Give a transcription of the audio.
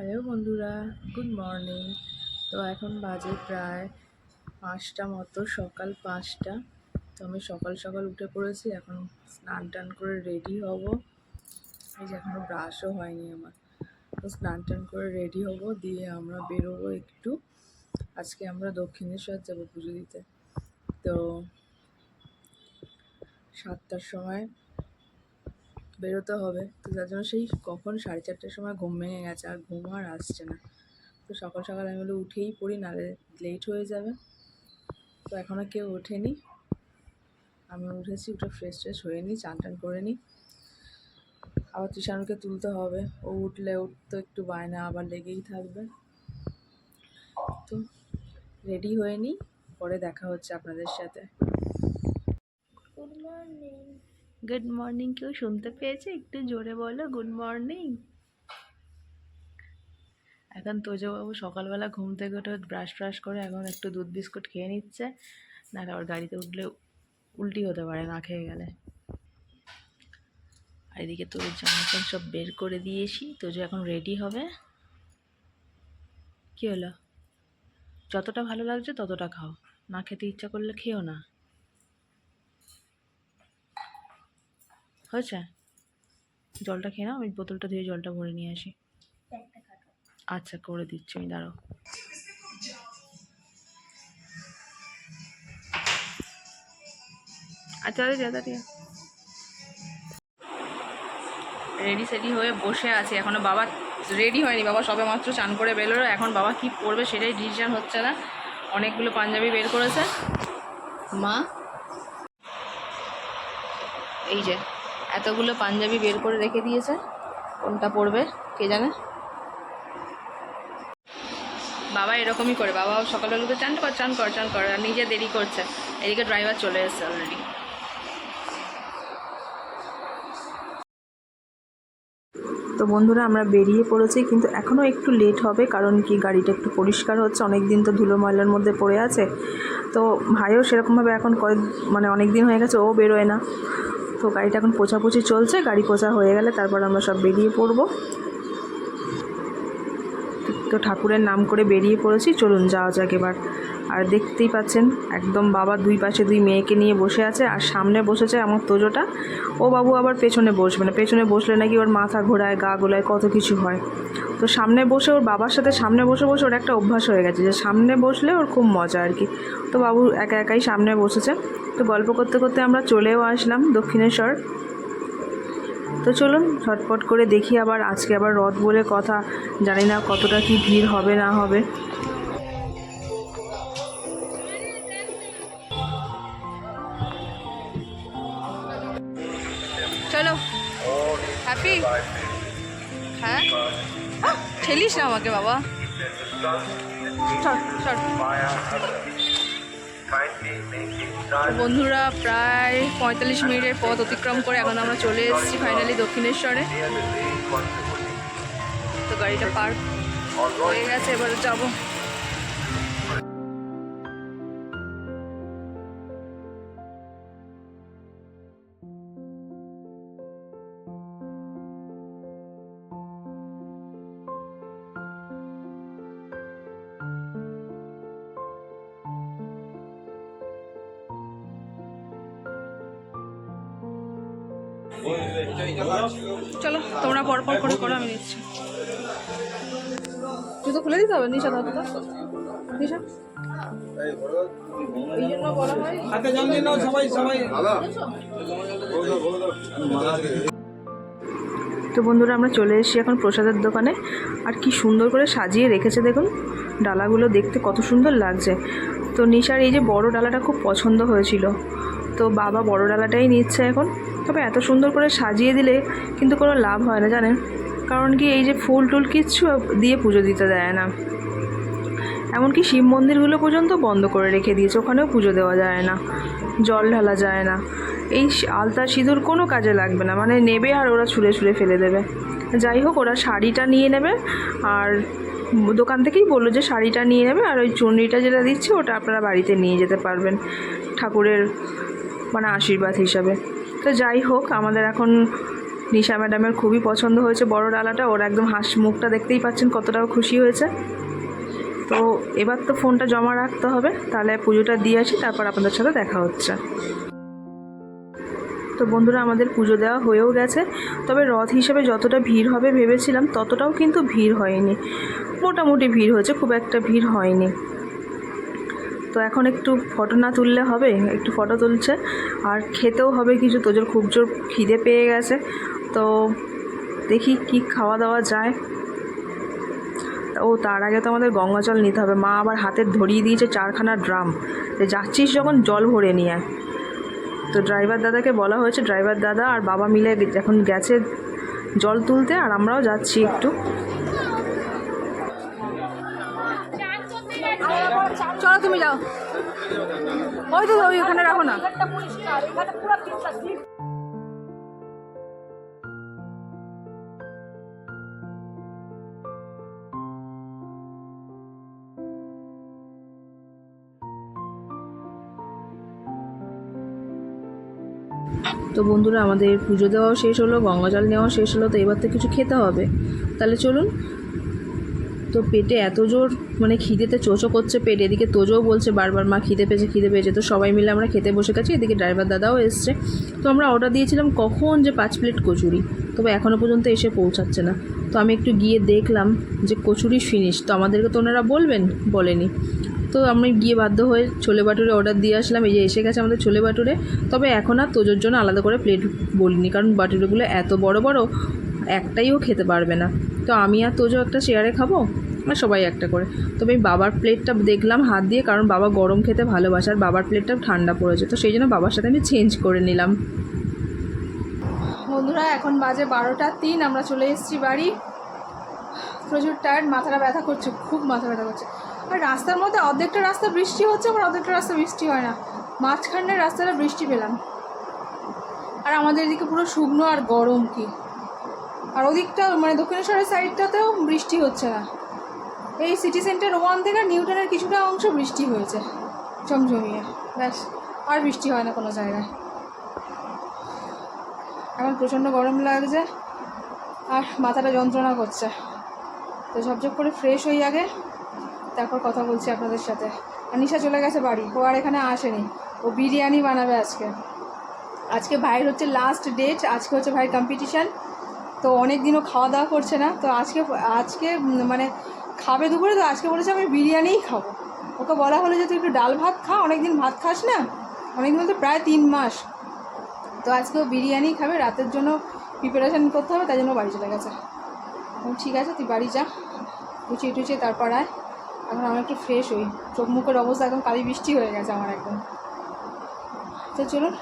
Hello বন্ধুরা, good morning. তো এখন বাজে প্রায় পাঁচটা মতো, সকাল পাঁচটা। তো আমি সকাল সকাল উঠে পড়েছি, এখন স্নান টান করে রেডি হব। এই যে এখনও ব্রাশও হয়নি আমার। তো স্নান টান করে রেডি হব, দিয়ে আমরা বেরোবো একটু। আজকে আমরা দক্ষিণেশ্বর যাব পুজো দিতে। তো সাতটার সময় বেরোতে হবে। তো যার জন্য সেই কখন সাড়ে চারটের সময় ঘুম ভেঙে গেছে আর ঘুম আর আসছে না। তো সকাল সকাল আমি বলে, উঠেই পড়ি, নাহলে লেট হয়ে যাবে। তো এখনও কেউ ওঠেনি। আমি উঠেছি উঠে ফ্রেশ ট্রেশ হয়ে নিই চান টান করে নিই আবার তৃষানুকে তুলতে হবে। ও উঠলে ওর তো একটু বায়না, আবার লেগেই থাকবে। তো রেডি হয়ে নিই পরে দেখা হচ্ছে আপনাদের সাথে। গুড মর্নিং গুড মর্নিং কেউ শুনতে পেয়েছে? একটু জোরে বলো গুড মর্নিং এখন তোজবাবু সকালবেলা ঘুম থেকে উঠে ব্রাশ ফ্রাশ করে এখন একটু দুধ বিস্কুট খেয়ে নিচ্ছে, না আবার গাড়িতে উঠলে উল্টি হতে পারে, না খেয়ে গেলে। আর এদিকে তোর জামা সব বের করে দিয়েছি, তোজো এখন রেডি হবে। কী হলো? যতটা ভালো লাগছে ততটা খাও, না খেতে ইচ্ছা করলে খেও না। হয়েছে? জলটা খেয়ে নাও, আমি বোতলটা ধুয়ে জলটা ভরে নিয়ে আসি। আচ্ছা করে দিচ্ছি, আমি দাঁড়াও। আচ্ছা দাদা রেডি সেডি হয়ে বসে আছে। এখনও বাবা রেডি হয়নি। বাবা সবে মাত্র চান করে বেরোলো। এখন বাবা কি পরবে সেটাই ডিসিশন হচ্ছে না। অনেকগুলো পাঞ্জাবি বের করেছে। মা? এই যে এতগুলো পাঞ্জাবি বের করে রেখে দিয়েছে। কোনটা পরবে, কে জানে? বাবা এরকমই করে, বাবা সকালবেলা তো চান কর চান কর চান কর, আর নিজে দেরি করছে। এদিকে ড্রাইভার চলে এসেছে অলরেডি তো বন্ধুরা, আমরা বেরিয়ে পড়েছি, কিন্তু এখনও একটু লেট হবে, কারণ কি গাড়িটা একটু পরিষ্কার হচ্ছে অনেক দিন তো ধুলো ময়লার মধ্যে পড়ে আছে। তো ভাইও সেরকমভাবে এখন কয়েক মানে অনেক দিন হয়ে গেছে, ও বেরোয় না। তো গাড়িটা এখন পোছাপোছি চলছে গাড়ি পোছা হয়ে গেলে তারপর আমরা সব বেরিয়ে পড়ব। তো ঠাকুরের নাম করে বেরিয়ে পড়েছি। চলুন যাওয়া যাক এবার। আর দেখতেই পাচ্ছেন, একদম বাবা দুই পাশে দুই মেয়েকে নিয়ে বসে আছে আর সামনে বসেছে আমার তোজোটা। ও বাবু আবার পেছনে বসবে না। পেছনে বসলে নাকি ওর মাথা ঘোরায়, গা গোলায়, কত কিছু হয়। তো সামনে বসে ওর বাবার সাথে সামনে বসে বসে ওর একটা অভ্যাস হয়ে গেছে যে সামনে বসলে ওর খুব মজা আর কি। তো বাবু একা একাই সামনে বসেছে। তো গল্প করতে করতে আমরা চলেও আসলাম দক্ষিণেশ্বর। তো চলুন, ঝটপট করে দেখি আবার আজকে আবার রথ বলে কথা। জানি না কতটা কি ভিড় হবে, না হবে। চলো। হ্যাপি হ্যাঁ? ঠেলিস না আমাকে, বাবা। বন্ধুরা, প্রায় পঁয়তাল্লিশ মিনিটের পথ অতিক্রম করে এখন আমরা চলে এসেছি ফাইনালি দক্ষিণেশ্বরে। তো গাড়িটা পার্ক হয়ে গেছে, এবার যাব। চলো তোমরা পরপর করে করো আমি নিচ্ছি। জুতো খুলে দিতে হবে নিশা তো। নিশা। হয় তো বন্ধুরা আমরা চলে এসেছি এখন প্রসাদের দোকানে। আর কি সুন্দর করে সাজিয়ে রেখেছে দেখুন। ডালাগুলো দেখতে কত সুন্দর লাগছে। তো নিশার এই যে বড় ডালাটা খুব পছন্দ হয়েছিল। তো বাবা বড় ডালাটাই নিচ্ছে এখন। তবে এত সুন্দর করে সাজিয়ে দিলে কিন্তু কোনো লাভ হয় না, জানেন? কারণ কি এই যে ফুল টুল কিচ্ছু দিয়ে পুজো দিতে দেয় না। এমনকি শিব মন্দিরগুলো পর্যন্ত বন্ধ করে রেখে দিয়েছে, ওখানেও পুজো দেওয়া যায় না, জল ঢালা যায় না। এই আলতা সিঁদুর কোনো কাজে লাগবে না মানে নেবে আর ওরা ছুঁড়ে ছুঁড়ে ফেলে দেবে। যাই হোক, ওরা শাড়িটা নিয়ে নেবে, আর দোকান থেকেই বলল যে শাড়িটা নিয়ে নেবে, আর ওই চুনরিটা যেটা দিচ্ছে ওটা আপনারা বাড়িতে নিয়ে যেতে পারবেন, ঠাকুরের মানে আশীর্বাদ হিসাবে। তো যাই হোক, আমাদের এখন নিশা ম্যাডামের খুবই পছন্দ হয়েছে বড় ডালাটা। ওর একদম হাসি মুখটা দেখতেই পাচ্ছেন কতটাও খুশি হয়েছে। তো এবার তো ফোনটা জমা রাখতে হবে, তাহলে পুজোটা দিয়ে আসি, তারপর আপনাদের সাথে দেখা হচ্ছে। তো বন্ধুরা, আমাদের পুজো দেওয়া হয়েও গেছে। তবে রথ হিসেবে যতটা ভিড় হবে ভেবেছিলাম, ততটাও কিন্তু ভিড় হয়নি। মোটামুটি ভিড় হয়েছে, খুব একটা ভিড় হয়নি। তো এখন একটু ফটো না তুললে হবে, একটু ফটো তুলছে। আর খেতেও হবে কিছু, তোজোর খুব জোর খিদে পেয়ে গেছে। তো দেখি কি খাওয়া দাওয়া যায়। ও, তার আগে তো আমাদের গঙ্গা জল নিতে হবে। মা আবার হাতে ধরিয়ে দিয়েছে চারখানা ড্রাম। যাচ্ছিস যখন, জল ভরে নিয়ে আয়। তো ড্রাইভার দাদাকে বলা হয়েছে, ড্রাইভার দাদা আর বাবা মিলে এখন গেছে জল তুলতে, আর আমরাও যাচ্ছি একটু। যাও। ওই তো ওই ওখানে রাখো না। তো বন্ধুরা, আমাদের পুজো দেওয়াও শেষ হলো গঙ্গা জল নেওয়াও শেষ হলো, তো এবার তো কিছু খেতে হবে। তাহলে চলুন তো পেটে এত জোর মানে খিদেতে চোচো করছে পেট, এদিকে তোজোও বলছে বারবার, মা, খিদে পেয়েছে খিদে পেয়েছে। তো সবাই মিলে আমরা খেতে বসে গেছি, এদিকে ড্রাইভার দাদাও এসছে। তো আমরা অর্ডার দিয়েছিলাম কখন যে পাঁচ প্লেট কচুরি, তবে এখনও পর্যন্ত এসে পৌঁছাচ্ছে না। তো আমি একটু গিয়ে দেখলাম যে কচুরি ফিনিশ তো আমাদেরকে তো ওনারা বলবেন, বলেনি। তো আমি গিয়ে বাধ্য হয়ে ছোলে বাটুরে অর্ডার দিয়ে আসলাম, এই যে এসে গেছে আমাদের ছোলে বাটুরে তবে এখন আর তোজোর জন্য আলাদা করে প্লেট বলিনি, কারণ বাটুরেগুলো এত বড় বড় একটাইও খেতে পারবে না। তো আমি আর তোজো একটা চেয়ারে খাব? আর সবাই একটা করে। তবে আমি বাবার প্লেটটা দেখলাম হাত দিয়ে, কারণ বাবা গরম খেতে ভালোবাসে, আর বাবার প্লেটটা ঠান্ডা পড়েছে। তো সেই জন্য বাবার সাথে আমি চেঞ্জ করে নিলাম। বন্ধুরা, এখন বাজে বারোটা তিন, আমরা চলে এসেছি বাড়ি। প্রচুর টায়ার্ড মাথাটা ব্যথা করছে, খুব মাথা ব্যথা করছে। আর রাস্তার মধ্যে অর্ধেকটা রাস্তা বৃষ্টি হচ্ছে, আবার অর্ধেকটা রাস্তা বৃষ্টি হয় না। মাঝখানের রাস্তাটা বৃষ্টি পেলাম। আর আমাদের এদিকে পুরো শুকনো আর গরম কি। আর ওদিকটা মানে দক্ষিণেশ্বরের সাইডটাতেও বৃষ্টি হচ্ছে না। এই সিটি সেন্টার ওয়ান থেকে নিউটনের কিছুটা অংশ বৃষ্টি হয়েছে জমজমিয়ে ব্যাস, আর বৃষ্টি হয় না কোনো জায়গায়। এখন প্রচণ্ড গরম লাগছে, আর মাথাটা যন্ত্রণা করছে। তো ঝপঝপ করে ফ্রেশ হই আগে, তারপর কথা বলছি আপনাদের সাথে। আর নিশা চলে গেছে বাড়ি, ও আর এখানে আসেনি। ও বিরিয়ানি বানাবে আজকে। আজকে ভাইয়ের হচ্ছে লাস্ট ডেট আজকে হচ্ছে ভাইয়ের কম্পিটিশান তো অনেক দিনও খাওয়া দাওয়া করছে না। তো আজকে আজকে মানে খাবে দুপুরে, তো আজকে বলেছে আমি বিরিয়ানিই খাব। ওকে বলা হলো যে, তুই একটু ডাল ভাত খা অনেক দিন ভাত খাস না? অনেক দিন বলতে প্রায় তিন মাস। তো আজকে ও বিরিয়ানি খাবে, রাতের জন্য প্রিপারেশান করতে হবে, তাই জন্য বাড়ি চলে গেছে। ঠিক আছে, তুই বাড়ি যা, গুছিয়ে টুচিয়ে তারপর আয়। এখন আমি একটু ফ্রেশ হই। চোখ মুখের অবস্থা একদম কালি বৃষ্টি হয়ে গেছে আমার একদম। তো চলুন